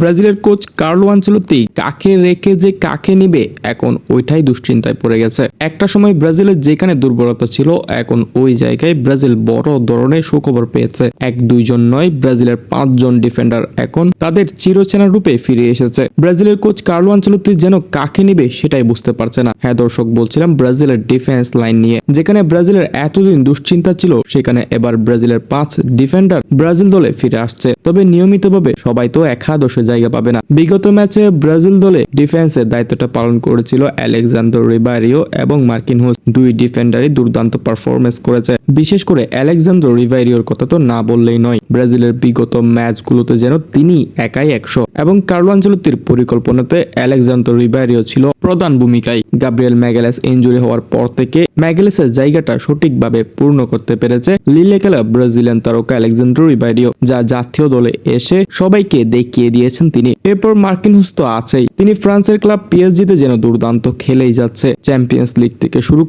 ব্রাজিলের coach Carlo আঞ্চলতি কাকে রেখে যে কাকে নিবে, এখন ওইটাই দুশ্চিন্তায় পড়ে গেছে। একটা সময় ব্রাজিলের যেখানে দুর্বলতা ছিল, এখন ওই জায়গায় ব্রাজিল বড় ধরনের সুখবর পেয়েছে। এক, দুইজন নয়, ব্রাজিলের পাঁচজন ডিফেন্ডার এখন তাদের চিরচেনা রূপে ফিরে এসেছে। ব্রাজিলের কোচ কার্লো আঞ্চলতি যেন কাকে নিবে সেটাই বুঝতে পারছে না। হ্যাঁ দর্শক, বলছিলাম ব্রাজিলের ডিফেন্স লাইন নিয়ে। যেখানে ব্রাজিলের এতদিন দুশ্চিন্তা ছিল, সেখানে এবার ব্রাজিলের পাঁচ ডিফেন্ডার ব্রাজিল দলে ফিরে আসছে। তবে নিয়মিতভাবে সবাই তো একাদশে জায়গা পাবে না। বিগত ম্যাচে ব্রাজিল দলে ডিফেন্সের দায়িত্বটা পালন করেছিল আলেকজান্ডার রিবারিও এবং মার্কিন হোস দুই ডিফেন্ডারই দুর্দান্ত পারফরমেন্স করেছে। বিশেষ করে অ্যালেকজান্ডার রিভাইরিওর কথা তো না বললেই নয়, ব্রাজিলের বিগত ম্যাচগুলোতে যেন তিনি একাই একশো। এবং কার্লো আঞ্চলতির পরিকল্পনাতে অ্যালেকজান্ডার রিভাইরিও ছিল প্রধান ভূমিকায়। গাব্রিয়েল ম্যাগেলেস ইঞ্জুরি হওয়ার পর থেকে ম্যাগেলেসের জায়গাটা সঠিকভাবে পূর্ণ করতে পেরেছে লিলে খেলা ব্রাজিলিয়ান তারকা অ্যালেকজান্ডার রিভাইরিও, যা জাতীয় দলে এসে সবাইকে দেখিয়ে দিয়েছেন তিনি। এরপর মার্কিন হুস তো আছেই। তিনি ফ্রান্সের ক্লাব পিএসজিতে যেন দুর্দান্ত খেলেই যাচ্ছে, চ্যাম্পিয়ন্স লিগ থেকে শুরু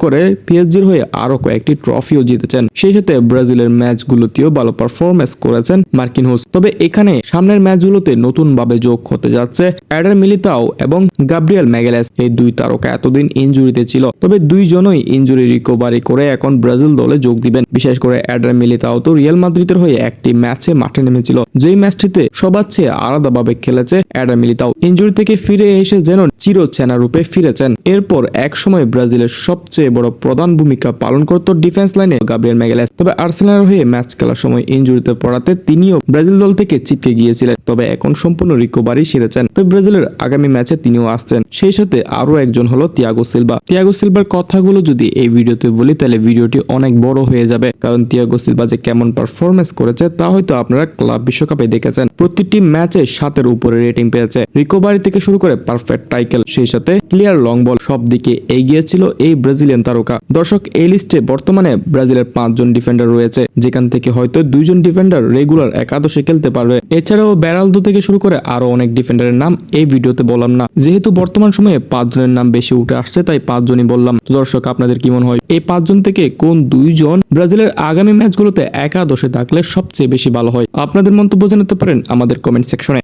পিএসজির হয়ে আরও কয়েকটি ট্রফিও জিতেছেন। সেই সাথে ব্রাজিলের ম্যাচগুলোতেও ভালো পারফরমেন্স করেছেন মার্কিন হোস তবে এখানে সামনের ম্যাচগুলোতে নতুন ভাবে যোগ হতে যাচ্ছে অ্যাডার মিলিতাও এবং গাব্রিয়াল ম্যাগেলেস এই দুই তারকা এতদিন ইঞ্জুরিতে ছিল, তবে দুইজনই ইনজুরি রিকভারি করে এখন ব্রাজিল দলে যোগ দিবেন। বিশেষ করে অ্যাডার মিলিতাও তো রিয়াল মাদ্রিদের হয়ে একটি ম্যাচে মাঠে নেমেছিল, যেই ম্যাচটিতে সবার চেয়ে আলাদাভাবে খেলেছে অ্যাডার মিলিতাও। ইঞ্জুরি থেকে ফিরে এসে যেন চিরচেনা রূপে ফিরেছেন। এরপর এক সময় ব্রাজিলের সবচেয়ে বড় প্রধান ভূমিকা পালন করত ডিফেন্স লাইনে গাব্রিয়েল ম্যাগেলেস তবে আর্সেনালের হয়ে ম্যাচ খেলার সময় ইনজুরিতে পড়াতে তিনিও ব্রাজিল দল থেকে ছিটকে গিয়েছিলেন। তবে এখন সম্পূর্ণ রিকভারি সেরেছেন। তবে ব্রাজিলের আগামী ম্যাচে তিনিও আসছেন। সেই সাথে আরও একজন হলো তিয়াগো সিলভা তিয়াগো সিলভার কথাগুলো যদি এই ভিডিওতে বলি, তাহলে ভিডিওটি অনেক বড় হয়ে যাবে। কারণ তিয়াগো সিলভা যে কেমন পারফরমেন্স করেছে, তা হয়তো আপনারা ক্লাব বিশ্বকাপে দেখেছেন। প্রতিটি ম্যাচে সাতের উপরে রেটিং পেয়েছে। রিকভারি থেকে শুরু করে পারফেক্ট টাইকেল সেই সাথে ক্লিয়ার লং বল সব দিকে এগিয়ে ছিল এই ব্রাজিলিয়ান তারকা। দর্শক, এই লিস্টে বর্তমানে ব্রাজিলের পাঁচজন ডিফেন্ডার রয়েছে। যেখান থেকে হয়তো দুইজন ডিফেন্ডার রেগুলার একাদশে খেলতে পারবে। এছাড়াও ব্যারালদো থেকে শুরু করে আরও অনেক ডিফেন্ডারের নাম এই ভিডিওতে বললাম না। যেহেতু বর্তমান সময়ে পাঁচজনের নাম বেশি উঠে আসছে, তাই পাঁচজনই বললাম। দর্শক, আপনাদের কি মনে হয়, এই পাঁচজন থেকে কোন দুইজন ব্রাজিলের আগামী ম্যাচগুলোতে একাদশে থাকলে সবচেয়ে বেশি ভালো হয়? আপনাদের মন্তব্য জানাতে পারেন আমাদের কমেন্ট সেকশনে।